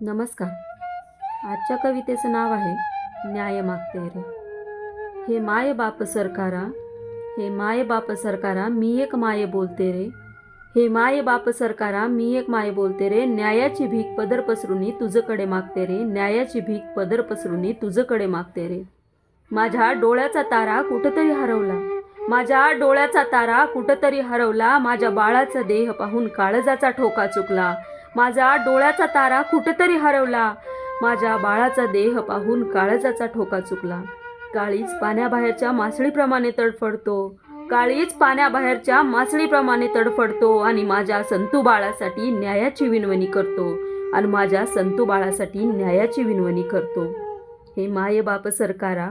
नमस्कार. आजच्या कवितेचं नाव आहे न्याय मागते रे. हे माय बाप सरकारा हे माय बाप सरकारा मी एक माय बोलते रे. हे माय बाप सरकारा मी एक माय बोलते रे. न्यायाची भीक पदर पसरुनी तुझकडे मागते रे. न्यायाची भीक पदर पसरुनी तुझकडे मागते रे. माझ्या डोळ्याचा तारा कुठंतरी हरवला. माझ्या डोळ्याचा तारा कुठंतरी हरवला. माझ्या बाळाचा देह पाहून काळजाचा ठोका चुकला. माझा डोळ्याचा तारा कुठंतरी हरवला. माझ्या बाळाचा देह पाहून काळजाचा ठोका चुकला. काळीच पाण्याबाहेरच्या मासळीप्रमाणे तडफडतो. काळीच पाण्याबाहेरच्या मासळीप्रमाणे तडफडतो आणि माझ्या संतू बाळासाठी न्यायाची विनवणी करतो आणि माझ्या संतू बाळासाठी न्यायाची विनवणी करतो. हे मायबाप सरकारा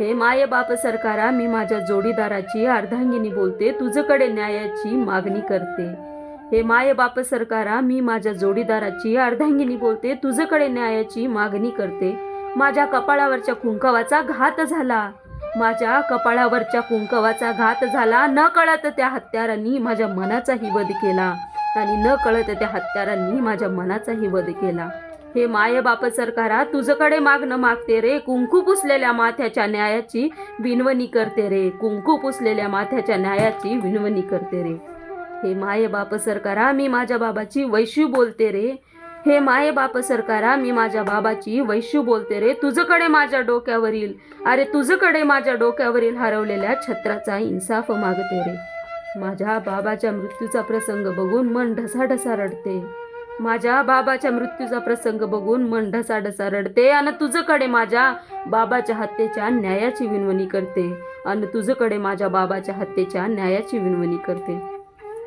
हे मायबाप सरकारा मी माझ्या जोडीदाराची अर्धांगिनी बोलते तुझकडे न्यायाची मागणी करते. हे माय बाप सरकारा मी माझ्या जोडीदाराची अर्धांगिनी बोलते तुझकडे न्यायाची मागणी करते. माझ्या कपाळावरच्या कुंकवाचा घात झाला. माझ्या कपाळावरच्या कुंकवाचा घात झाला. न कळत त्या हत्यारांनी माझ्या मनाचाही वध केला आणि न कळत त्या हत्यारांनी माझ्या मनाचाही वध केला. हे माय बाप सरकारा तुझकडे मागणं मागते रे. कुंकू पुसलेल्या माथ्याच्या न्यायाची विनवणी करते रे. कुंकू पुसलेल्या माथ्याच्या न्यायाची विनवणी करते रे. हे माय बाप सरकारा मी माझ्या बाबाची वैश्यू बोलते रे. हे माय बाप सरकारा मी माझ्या बाबाची वैश्यू बोलते रे. तुझकडे माझ्या डोक्यावरील अरे तुझकडे माझ्या डोक्यावरील हरवलेल्या छत्राचा इन्साफ मागते रे. माझ्या बाबाच्या मृत्यूचा प्रसंग बघून मन ढसाढसा रडते. माझ्या बाबाच्या मृत्यूचा प्रसंग बघून मन ढसाढसा रडते आणि तुझकडे माझ्या बाबाच्या हत्येच्या न्यायाची विनवणी करते. आणि तुझकडे माझ्या बाबाच्या हत्येच्या न्यायाची विनवणी करते.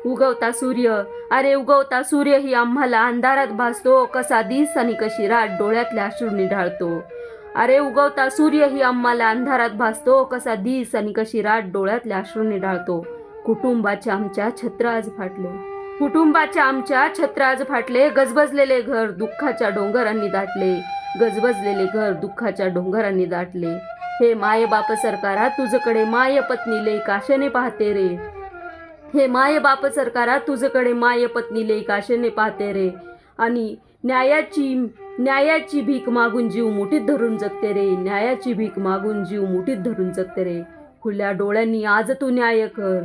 उगवता सूर्य. अरे उगवता सूर्य ही आम्हाला अंधारात भासतो. कसा दिस आणि कशी रात डोळ्यातल्या अश्रू निढाळतो अरे उगवता सूर्य ही आम्हाला अंधारात भासतो. कसा दिस आणि कशी रात डोळ्यातल्या अश्रू निढाळतो कुटुंबाचे आमच्या छत्र आज फाटले. कुटुंबाच्या आमच्या छत्र आज फाटले. गजबजलेले घर दुःखाच्या डोंगरांनी दाटले. गजबजलेले घर दुःखाच्या डोंगरांनी दाटले. हे माय बाप सरकारा तुझकडे माय पत्नीले काशेने पाहते रे. हे माय बाप सरकारा तुझकडे माय पत्नी लेख आशेने पाहते रे. आणि न्यायाची न्यायाची भीक मागून जीव मुठीत धरून जगते रे. न्यायाची भीक मागून जीव मुठीत धरून जगते रे. खुल्या डोळ्यांनी आज तू न्याय कर.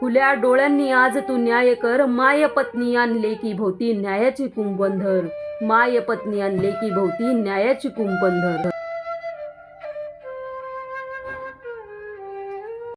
खुल्या डोळ्यांनी आज तू न्याय कर. माय पत्नी आणले की भोवती न्यायाची कुंपंधर माय पत्नी आणले की भोवती न्यायाची कुंपंधर